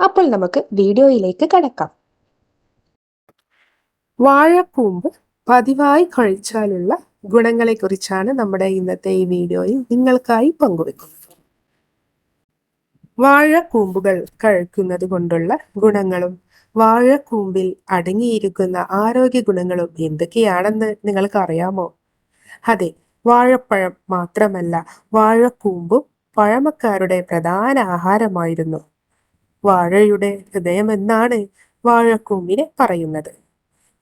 അപ്പോൾ നമുക്ക് വീഡിയോയിലേക്ക് കടക്കാം. വാഴക്കൂമ്പ് പതിവായി കഴിച്ചാലുള്ള ഗുണങ്ങളെക്കുറിച്ചാണ് നമ്മുടെ ഇന്നത്തെ ഈ വീഡിയോയിൽ നിങ്ങൾക്കായി പങ്കുവെക്കുന്നത്. വാഴക്കൂമ്പുകൾ കഴിക്കുന്നത് കൊണ്ടുള്ള ഗുണങ്ങളും വാഴക്കൂമ്പിൽ അടങ്ങിയിരിക്കുന്ന ആരോഗ്യ ഗുണങ്ങളും എന്തൊക്കെയാണെന്ന് നിങ്ങൾക്ക് അറിയാമോ അതെ വാഴപ്പഴം മാത്രമല്ല വാഴക്കൂമ്പും പഴമക്കാരുടെ പ്രധാന ആഹാരമായിരുന്നു. വാഴയുടെ ഹൃദയമെന്നാണ് വാഴക്കൂമ്പിനെ പറയുന്നത്.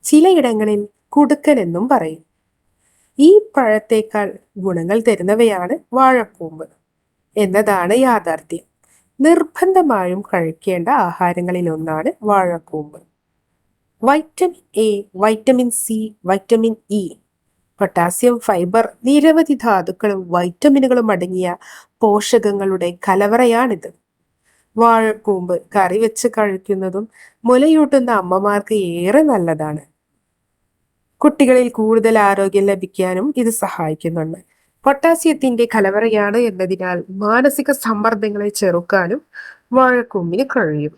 ചിലയിടങ്ങളിൽ കുടുക്കൻ എന്നും പറയും. ഈ പഴത്തേക്കാൾ ഗുണങ്ങൾ തരുന്നവയാണ് വാഴക്കൂമ്പ് എന്നതാണ് യാഥാർത്ഥ്യം. നിർബന്ധമായും കഴിക്കേണ്ട ആഹാരങ്ങളിൽ ഒന്നാണ് വാഴക്കൂമ്പ്. Vitamin A vitamin C vitamin E potassium fibre നിരവധി ധാതുക്കളും വൈറ്റമിനുകളും അടങ്ങിയ പോഷകങ്ങളുടെ കലവറയാണിത്. വാഴക്കൂമ്പ് കറി വെച്ച് കഴിക്കുന്നതും മുലയൂട്ടുന്ന അമ്മമാർക്ക് ഏറെ നല്ലതാണ്. കുട്ടികളിൽ കൂടുതൽ ആരോഗ്യം ലഭിക്കാനും ഇത് സഹായിക്കുന്നുണ്ട്. പൊട്ടാസ്യത്തിന്റെ കലവറയാണ് എന്നതിനാൽ മാനസിക സമ്മർദ്ദങ്ങളെ ചെറുക്കാനും വാഴക്കൂമ്പിന് കഴിയും.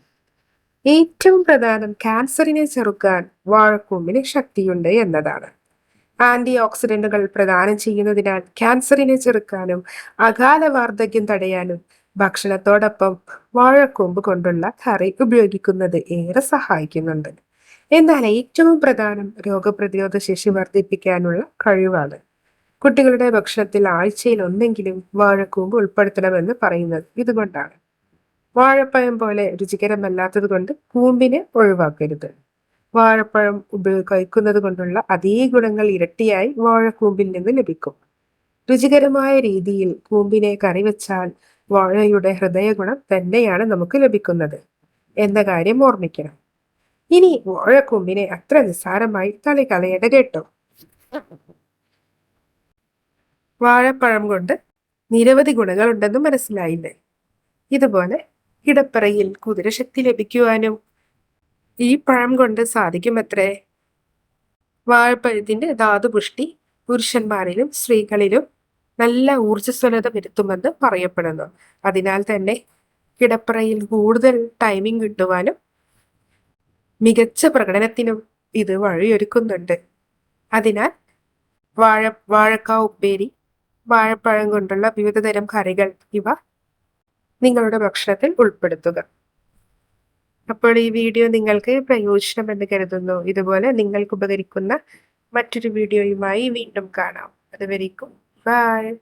ഏറ്റവും പ്രധാനം ക്യാൻസറിനെ ചെറുക്കാൻ വാഴക്കൂമ്പിന് ശക്തിയുണ്ട് എന്നതാണ്. ആന്റി ഓക്സിഡന്റുകൾ പ്രദാനം ചെയ്യുന്നതിനാൽ ക്യാൻസറിനെ ചെറുക്കാനും അകാല വാർദ്ധക്യം തടയാനും ഭക്ഷണത്തോടൊപ്പം വാഴക്കൂമ്പ് കൊണ്ടുള്ള കറി ഉപയോഗിക്കുന്നത് ഏറെ സഹായിക്കുന്നുണ്ട്. എന്നാൽ ഏറ്റവും പ്രധാനം രോഗപ്രതിരോധ ശേഷി വർദ്ധിപ്പിക്കാനുള്ള കഴിവാണ്. കുട്ടികളുടെ ഭക്ഷണത്തിൽ ആഴ്ചയിൽ ഒന്നെങ്കിലും വാഴക്കൂമ്പ് ഉൾപ്പെടുത്തണമെന്ന് പറയുന്നത് ഇതുകൊണ്ടാണ്. വാഴപ്പഴം പോലെ രുചികരമല്ലാത്തത് കൊണ്ട് കൂമ്പിനെ ഒഴിവാക്കരുത്. വാഴപ്പഴം കഴിക്കുന്നത് കൊണ്ടുള്ള അതേ ഗുണങ്ങൾ ഇരട്ടിയായി വാഴക്കൂമ്പിൽ നിന്ന് ലഭിക്കും. രുചികരമായ രീതിയിൽ കൂമ്പിനെ കറി വെച്ചാൽ വാഴയുടെ ഹൃദയഗുണം തന്നെയാണ് നമുക്ക് ലഭിക്കുന്നത്. എന്ന കാര്യം ഓർമ്മിക്കണം. ഇനി വാഴക്കൊമ്പിനെ അത്ര നിസ്സാരമായി തളി കളയേണ്ട കേട്ടോ വാഴപ്പഴം കൊണ്ട് നിരവധി ഗുണങ്ങളുണ്ടെന്ന് മനസ്സിലായില്ലേ? ഇതുപോലെ കിടപ്പറയിൽ കുതിരശക്തി ലഭിക്കുവാനും ഈ പഴം കൊണ്ട് സാധിക്കുമത്രേ? വാഴപ്പഴത്തിന്റെ ധാതുപുഷ്ടി പുരുഷന്മാരിലും സ്ത്രീകളിലും നല്ല ഊർജസ്വലത വരുത്തുമെന്ന് പറയപ്പെടുന്നു. അതിനാൽ തന്നെ കിടപ്പറയിൽ കൂടുതൽ ടൈമിംഗ് കിട്ടുവാനും മികച്ച പ്രകടനത്തിനും ഇത് വഴിയൊരുക്കുന്നുണ്ട്. അതിനാൽ വാഴ വാഴക്ക ഉപ്പേരി വാഴപ്പഴം കൊണ്ടുള്ള വിവിധതരം കറികൾ ഇവ നിങ്ങളുടെ ഭക്ഷണത്തിൽ ഉൾപ്പെടുത്തുക. അപ്പോൾ ഈ വീഡിയോ നിങ്ങൾക്ക് പ്രയോജനമെന്ന് കരുതുന്നു. ഇതുപോലെ നിങ്ങൾക്ക് ഉപകരിക്കുന്ന മറ്റൊരു വീഡിയോയുമായി വീണ്ടും കാണാം. അതുവരേക്കും Bye.